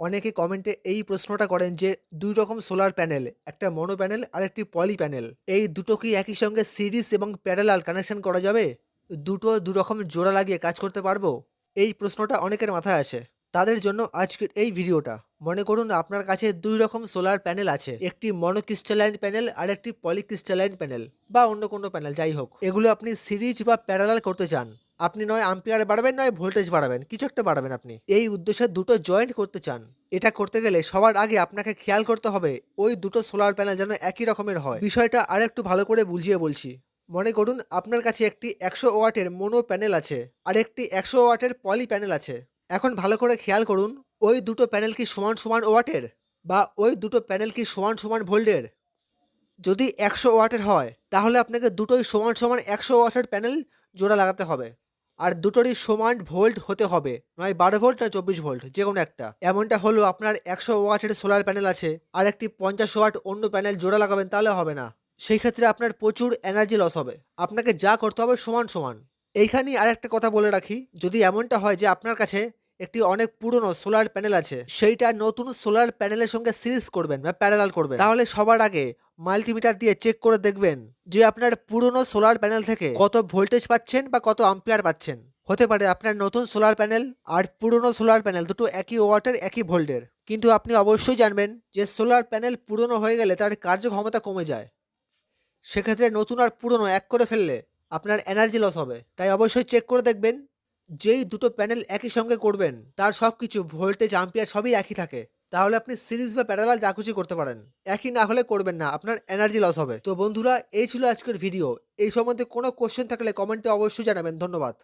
অনেকে কমেন্টে এই প্রশ্নটা করেন যে, দুই রকম সোলার প্যানেল, একটা মনো প্যানেল আর একটি পলি প্যানেল। এই দুটো কি একই সঙ্গে সিরিজ এবং প্যারালাল কানেকশন করা যাবে? দুটো দু রকম জোড়া লাগিয়ে কাজ করতে পারব? এই প্রশ্নটা অনেকের মাথায় আসে। তাদের জন্য আজকের এই ভিডিওটা। মনে করুন আপনার কাছে দুই রকম সোলার প্যানেল আছে। একটি মনোক্রিস্টালাইন প্যানেল আর একটি পলিক্রিস্টালাইন প্যানেল বা অন্য কোনো প্যানেল যাই হোক। এগুলো আপনি সিরিজ বা প্যারালাল করতে চান। আপনি নয় আম্পিয়ার বাড়াবেন, নয় ভোল্টেজ বাড়াবেন, কিছু একটা বাড়াবেন আপনি। এই উদ্দেশ্যে দুটো জয়েন্ট করতে চান। এটা করতে গেলে সবার আগে আপনাকে খেয়াল করতে হবে, ওই দুটো সোলার প্যানেল যেন একই রকমের হয়। বিষয়টা আর একটু ভালো করে বুঝিয়ে বলছি। মনে করুন আপনার কাছে একটি একশো ওয়াটের মোনো প্যানেল আছে, আর একটি একশো ওয়াটের পলি প্যানেল আছে। এখন ভালো করে খেয়াল করুন ওই দুটো প্যানেল কি সমান সমান ওয়াটের? বা ওই দুটো প্যানেল কি সমান সমান ভোল্টের? যদি একশো ওয়াটের হয়, তাহলে আপনাকে দুটোই সমান সমান একশো ওয়াটের প্যানেল জোড়া লাগাতে হবে। আর দুটোরই সমান ভোল্ট হতে হবে, নয় বারো ভোল্ট না চব্বিশ ভোল্ট যে কোনো একটা। এমনটা হলো আপনার একশো ওয়াটের সোলার প্যানেল আছে, আর একটি পঞ্চাশ ওয়াট অন্য প্যানেল জোড়া লাগাবেন, তাহলে হবে না। সেই ক্ষেত্রে আপনার প্রচুর এনার্জি লস হবে। আপনাকে যা করতে হবে সমান সমান। এইখানেই আর একটা কথা বলে রাখি। যদি এমনটা হয় যে আপনার কাছে একটি অনেক পুরনো সোলার প্যানেল আছে। সেইটা নতুন সোলার প্যানেলের সঙ্গে সিরিজ করবেন বা প্যারালাল করবেন। তাহলে সবার আগে মাল্টিমিটার দিয়ে চেক করে দেখবেন যে আপনার পুরনো সোলার প্যানেল থেকে কত ভোল্টেজ পাচ্ছেন বা কত আম্পিয়ার পাচ্ছেন। হতে পারে আপনার নতুন সোলার প্যানেল আর পুরনো সোলার প্যানেল দুটো একই ওয়াটের, একই ভোল্টের। কিন্তু আপনি অবশ্যই জানবেন যে সোলার প্যানেল পুরনো হয়ে গেলে তার কার্যক্ষমতা কমে যায়। সেক্ষেত্রে নতুন আর পুরনো এক করে ফেললে আপনার এনার্জি লস হবে। তাই অবশ্যই চেক করে দেখবেন যেই দুটো প্যানেল একই সঙ্গে করবেন, তার সব কিছু ভোল্টেজ, আম্পিয়ার সবই একই থাকে। তাহলে আপনি সিরিজ বা প্যারালাল যা খুশি করতে পারেন। একই না হলে করবেন না, আপনার এনার্জি লস হবে। তো বন্ধুরা, এই ছিল আজকের ভিডিও। এই সম্বন্ধে কোনো কোশ্চেন থাকলে কমেন্টে অবশ্যই জানাবেন। ধন্যবাদ।